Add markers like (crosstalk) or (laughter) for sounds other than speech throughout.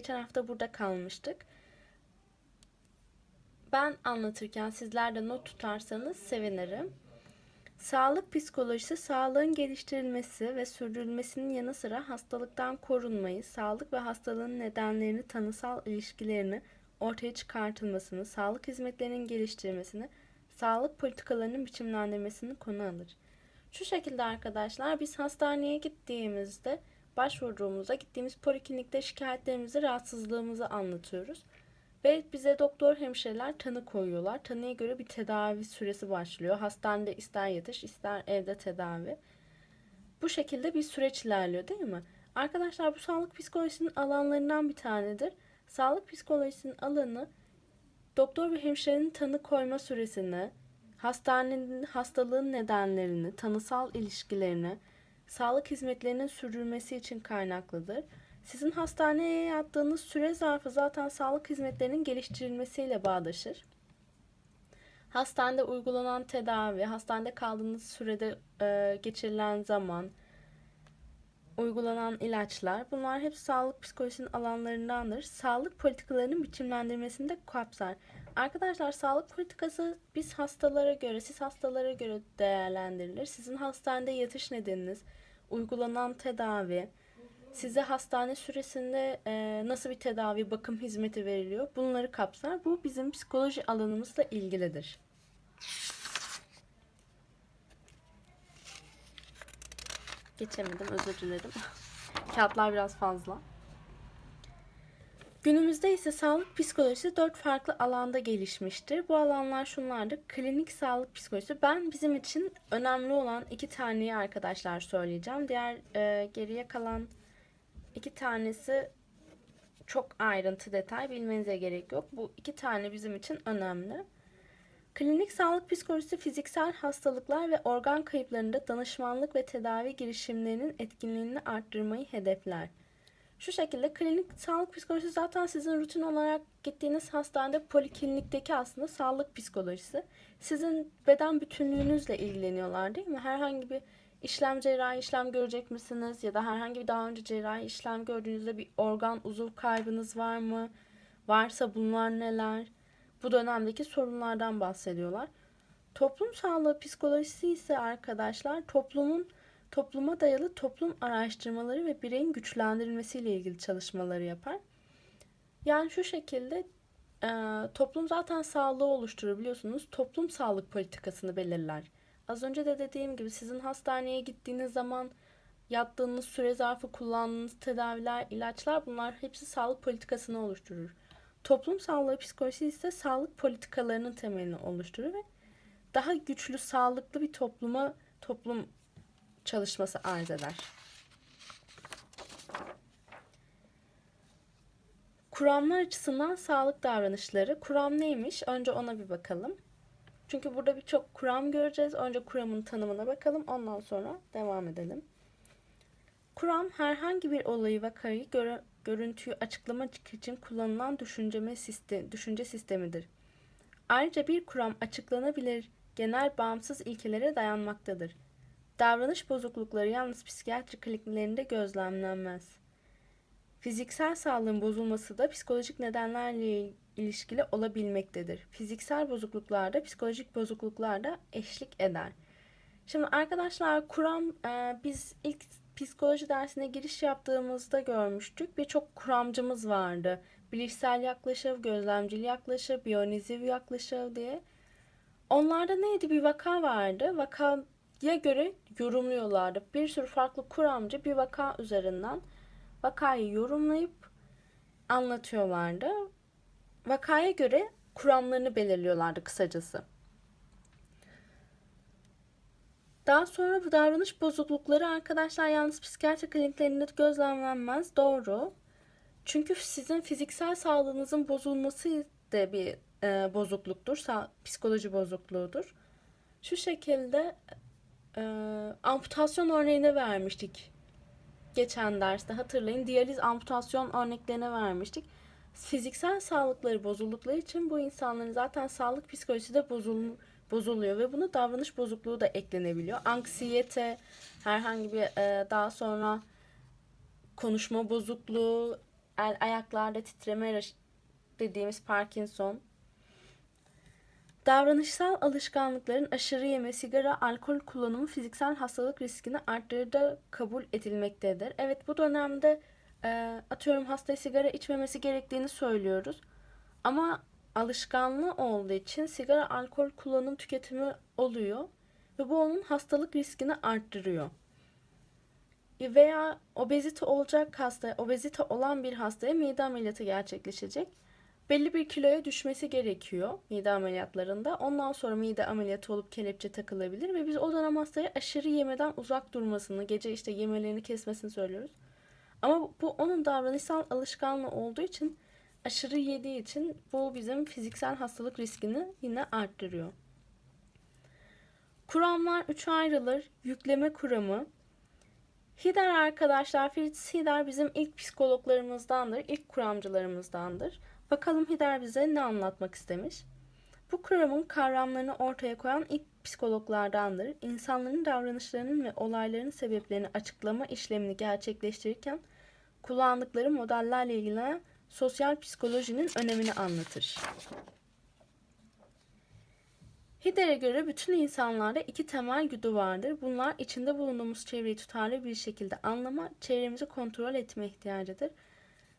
geçen hafta burada kalmıştık. Ben anlatırken sizler de not tutarsanız sevinirim. Sağlık psikolojisi, sağlığın geliştirilmesi ve sürdürülmesinin yanı sıra hastalıktan korunmayı, sağlık ve hastalığın nedenlerini, tanısal ilişkilerini ortaya çıkartılmasını, sağlık hizmetlerinin geliştirilmesini, sağlık politikalarının biçimlendirmesini konu alır. Şu şekilde arkadaşlar biz hastaneye gittiğimizde başvurduğumuzda gittiğimiz poliklinikte şikayetlerimizi, rahatsızlığımızı anlatıyoruz. Ve bize doktor hemşireler tanı koyuyorlar. Tanıya göre bir tedavi süresi başlıyor. Hastanede ister yatış ister evde tedavi. Bu şekilde bir süreç ilerliyor değil mi? Arkadaşlar bu sağlık psikolojisinin alanlarından bir tanedir. Sağlık psikolojisinin alanı doktor ve hemşirenin tanı koyma süresini, hastanenin hastalığın nedenlerini, tanısal ilişkilerini, sağlık hizmetlerinin sürdürülmesi için kaynaklıdır. Sizin hastaneye yattığınız süre zarfı zaten sağlık hizmetlerinin geliştirilmesiyle bağdaşır. Hastanede uygulanan tedavi, hastanede kaldığınız sürede e, geçirilen zaman, uygulanan ilaçlar bunlar hep sağlık psikolojisinin alanlarındandır. Sağlık politikalarının biçimlendirmesini de kapsar. Arkadaşlar sağlık politikası biz hastalara göre, siz hastalara göre değerlendirilir. Sizin hastanede yatış nedeniniz, uygulanan tedavi, size hastane süresinde e, nasıl bir tedavi, bakım hizmeti veriliyor bunları kapsar. Bu bizim psikoloji alanımızla ilgilidir. Geçemedim özür dilerim. (laughs) Kağıtlar biraz fazla. Günümüzde ise sağlık psikolojisi dört farklı alanda gelişmiştir. Bu alanlar şunlardır. Klinik sağlık psikolojisi. Ben bizim için önemli olan iki taneyi arkadaşlar söyleyeceğim. Diğer e, geriye kalan iki tanesi çok ayrıntı detay bilmenize gerek yok. Bu iki tane bizim için önemli. Klinik sağlık psikolojisi fiziksel hastalıklar ve organ kayıplarında danışmanlık ve tedavi girişimlerinin etkinliğini arttırmayı hedefler. Şu şekilde klinik sağlık psikolojisi zaten sizin rutin olarak gittiğiniz hastanede poliklinikteki aslında sağlık psikolojisi. Sizin beden bütünlüğünüzle ilgileniyorlar değil mi? Herhangi bir işlem cerrahi işlem görecek misiniz? Ya da herhangi bir daha önce cerrahi işlem gördüğünüzde bir organ uzuv kaybınız var mı? Varsa bunlar neler? Bu dönemdeki sorunlardan bahsediyorlar. Toplum sağlığı psikolojisi ise arkadaşlar toplumun topluma dayalı toplum araştırmaları ve bireyin güçlendirilmesiyle ilgili çalışmaları yapar. Yani şu şekilde e, toplum zaten sağlığı oluşturur biliyorsunuz. Toplum sağlık politikasını belirler. Az önce de dediğim gibi sizin hastaneye gittiğiniz zaman yattığınız süre zarfı kullandığınız tedaviler, ilaçlar bunlar hepsi sağlık politikasını oluşturur. Toplum sağlığı psikolojisi ise sağlık politikalarının temelini oluşturur ve daha güçlü, sağlıklı bir topluma toplum çalışması arz eder. Kuramlar açısından sağlık davranışları. Kuram neymiş? Önce ona bir bakalım. Çünkü burada birçok kuram göreceğiz. Önce kuramın tanımına bakalım. Ondan sonra devam edelim. Kuram herhangi bir olayı vakayı göre, görüntüyü açıklamak için kullanılan düşünceme sistem, düşünce sistemidir. Ayrıca bir kuram açıklanabilir genel bağımsız ilkelere dayanmaktadır. Davranış bozuklukları yalnız psikiyatri kliniklerinde gözlemlenmez. Fiziksel sağlığın bozulması da psikolojik nedenlerle ilişkili olabilmektedir. Fiziksel bozukluklarda psikolojik bozukluklar da eşlik eder. Şimdi arkadaşlar kuram e, biz ilk psikoloji dersine giriş yaptığımızda görmüştük. Birçok kuramcımız vardı. Bilişsel yaklaşım, gözlemcil yaklaşım, biyoniziv yaklaşım diye. Onlarda neydi? Bir vaka vardı. Vakaya göre yorumluyorlardı. Bir sürü farklı kuramcı bir vaka üzerinden vakayı yorumlayıp anlatıyorlardı. Vakaya göre kuramlarını belirliyorlardı kısacası. Daha sonra bu davranış bozuklukları arkadaşlar yalnız psikiyatri kliniklerinde gözlemlenmez. Doğru. Çünkü sizin fiziksel sağlığınızın bozulması da bir e, bozukluktur. Sa- psikoloji bozukluğudur. Şu şekilde e, amputasyon örneğini vermiştik. Geçen derste hatırlayın. Diyaliz amputasyon örneklerini vermiştik. Fiziksel sağlıkları bozuldukları için bu insanların zaten sağlık psikolojisi de bozulmuş bozuluyor ve buna davranış bozukluğu da eklenebiliyor. Anksiyete, herhangi bir e, daha sonra konuşma bozukluğu, el ayaklarda titreme dediğimiz Parkinson, Davranışsal alışkanlıkların aşırı yeme, sigara, alkol kullanımı fiziksel hastalık riskini arttırdığı kabul edilmektedir. Evet bu dönemde e, atıyorum hastaya sigara içmemesi gerektiğini söylüyoruz. Ama alışkanlığı olduğu için sigara, alkol kullanım tüketimi oluyor ve bu onun hastalık riskini arttırıyor. Veya obezite olacak hasta, obezite olan bir hastaya mide ameliyatı gerçekleşecek belli bir kiloya düşmesi gerekiyor mide ameliyatlarında. Ondan sonra mide ameliyatı olup kelepçe takılabilir ve biz o dönem hastaya aşırı yemeden uzak durmasını, gece işte yemelerini kesmesini söylüyoruz. Ama bu onun davranışsal alışkanlığı olduğu için aşırı yediği için bu bizim fiziksel hastalık riskini yine arttırıyor. Kuramlar 3'e ayrılır. Yükleme kuramı. Hider arkadaşlar, Fritz Hider bizim ilk psikologlarımızdandır, ilk kuramcılarımızdandır. Bakalım Hider bize ne anlatmak istemiş? Bu kuramın kavramlarını ortaya koyan ilk psikologlardandır. İnsanların davranışlarının ve olayların sebeplerini açıklama işlemini gerçekleştirirken kullandıkları modellerle ilgilenen sosyal psikolojinin önemini anlatır. Hider'e göre bütün insanlarda iki temel güdü vardır. Bunlar içinde bulunduğumuz çevreyi tutarlı bir şekilde anlama, çevremizi kontrol etme ihtiyacıdır.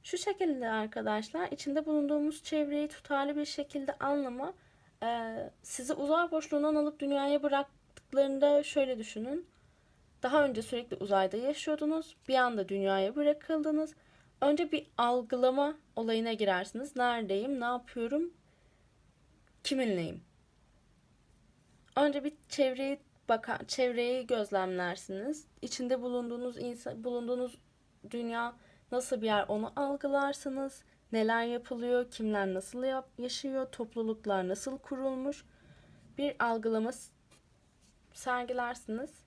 Şu şekilde arkadaşlar içinde bulunduğumuz çevreyi tutarlı bir şekilde anlama e, sizi uzay boşluğundan alıp dünyaya bıraktıklarında şöyle düşünün. Daha önce sürekli uzayda yaşıyordunuz. Bir anda dünyaya bırakıldınız. Önce bir algılama olayına girersiniz. Neredeyim, ne yapıyorum, kiminleyim? Önce bir çevreyi baka, çevreyi gözlemlersiniz. İçinde bulunduğunuz insan, bulunduğunuz dünya nasıl bir yer onu algılarsınız. Neler yapılıyor, kimler nasıl yap, yaşıyor, topluluklar nasıl kurulmuş bir algılama sergilersiniz.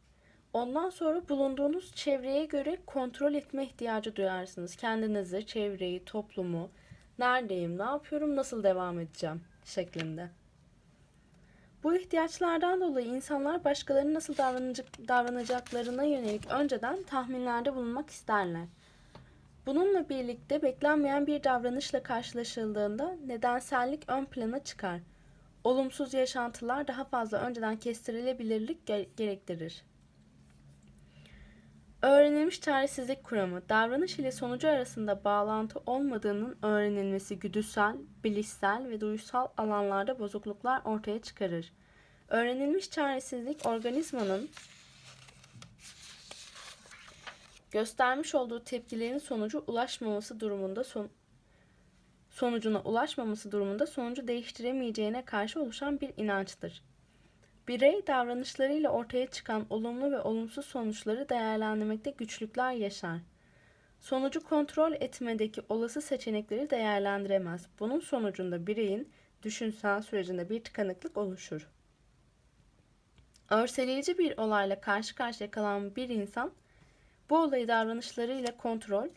Ondan sonra bulunduğunuz çevreye göre kontrol etme ihtiyacı duyarsınız. Kendinizi, çevreyi, toplumu, neredeyim, ne yapıyorum, nasıl devam edeceğim şeklinde. Bu ihtiyaçlardan dolayı insanlar başkalarının nasıl davranacak, davranacaklarına yönelik önceden tahminlerde bulunmak isterler. Bununla birlikte beklenmeyen bir davranışla karşılaşıldığında nedensellik ön plana çıkar. Olumsuz yaşantılar daha fazla önceden kestirilebilirlik gerektirir. Öğrenilmiş çaresizlik kuramı, davranış ile sonucu arasında bağlantı olmadığının öğrenilmesi güdüsel, bilişsel ve duysal alanlarda bozukluklar ortaya çıkarır. Öğrenilmiş çaresizlik organizmanın göstermiş olduğu tepkilerin sonucu ulaşmaması durumunda son, sonucuna ulaşmaması durumunda sonucu değiştiremeyeceğine karşı oluşan bir inançtır. Birey davranışlarıyla ortaya çıkan olumlu ve olumsuz sonuçları değerlendirmekte güçlükler yaşar. Sonucu kontrol etmedeki olası seçenekleri değerlendiremez. Bunun sonucunda bireyin düşünsel sürecinde bir tıkanıklık oluşur. Örseleyici bir olayla karşı karşıya kalan bir insan bu olayı davranışlarıyla kontrol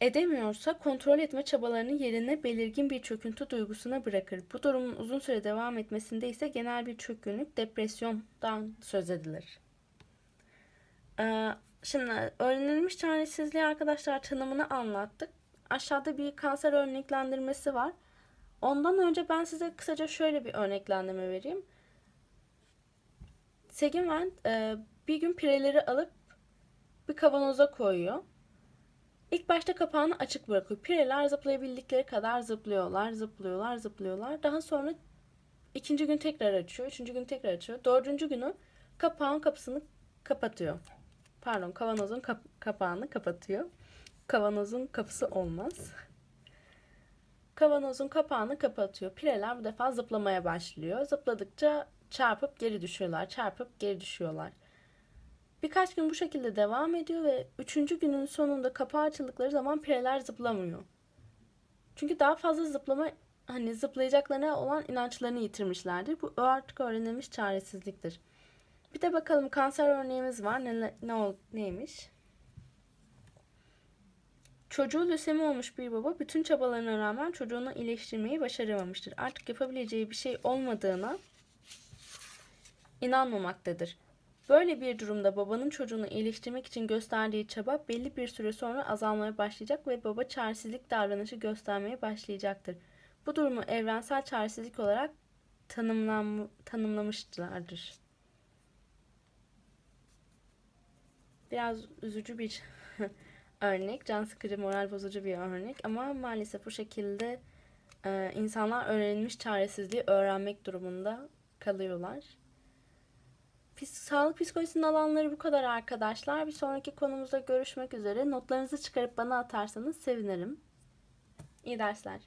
edemiyorsa kontrol etme çabalarını yerine belirgin bir çöküntü duygusuna bırakır. Bu durumun uzun süre devam etmesinde ise genel bir çökkünlük, depresyondan söz edilir. Ee, şimdi öğrenilmiş çaresizliği arkadaşlar tanımını anlattık. Aşağıda bir kanser örneklendirmesi var. Ondan önce ben size kısaca şöyle bir örneklendirme vereyim. Segiment e, bir gün pireleri alıp bir kavanoza koyuyor. İlk başta kapağını açık bırakıyor. Pireler zıplayabildikleri kadar zıplıyorlar, zıplıyorlar, zıplıyorlar. Daha sonra ikinci gün tekrar açıyor, üçüncü gün tekrar açıyor. Dördüncü günü kapağın kapısını kapatıyor. Pardon, kavanozun kap- kapağını kapatıyor. Kavanozun kapısı olmaz. Kavanozun kapağını kapatıyor. Pireler bu defa zıplamaya başlıyor. Zıpladıkça çarpıp geri düşüyorlar, çarpıp geri düşüyorlar. Birkaç gün bu şekilde devam ediyor ve üçüncü günün sonunda kapağı açıldıkları zaman pireler zıplamıyor. Çünkü daha fazla zıplama hani zıplayacaklarına olan inançlarını yitirmişlerdir. Bu artık öğrenilmiş çaresizliktir. Bir de bakalım kanser örneğimiz var. Ne, ne neymiş? Çocuğu lösemi olmuş bir baba bütün çabalarına rağmen çocuğunu iyileştirmeyi başaramamıştır. Artık yapabileceği bir şey olmadığına inanmamaktadır. Böyle bir durumda babanın çocuğunu iyileştirmek için gösterdiği çaba belli bir süre sonra azalmaya başlayacak ve baba çaresizlik davranışı göstermeye başlayacaktır. Bu durumu evrensel çaresizlik olarak tanımlan tanımlamışlardır. Biraz üzücü bir (laughs) örnek, can sıkıcı, moral bozucu bir örnek ama maalesef bu şekilde e, insanlar öğrenilmiş çaresizliği öğrenmek durumunda kalıyorlar. Sağlık psikolojisinin alanları bu kadar arkadaşlar. Bir sonraki konumuzda görüşmek üzere. Notlarınızı çıkarıp bana atarsanız sevinirim. İyi dersler.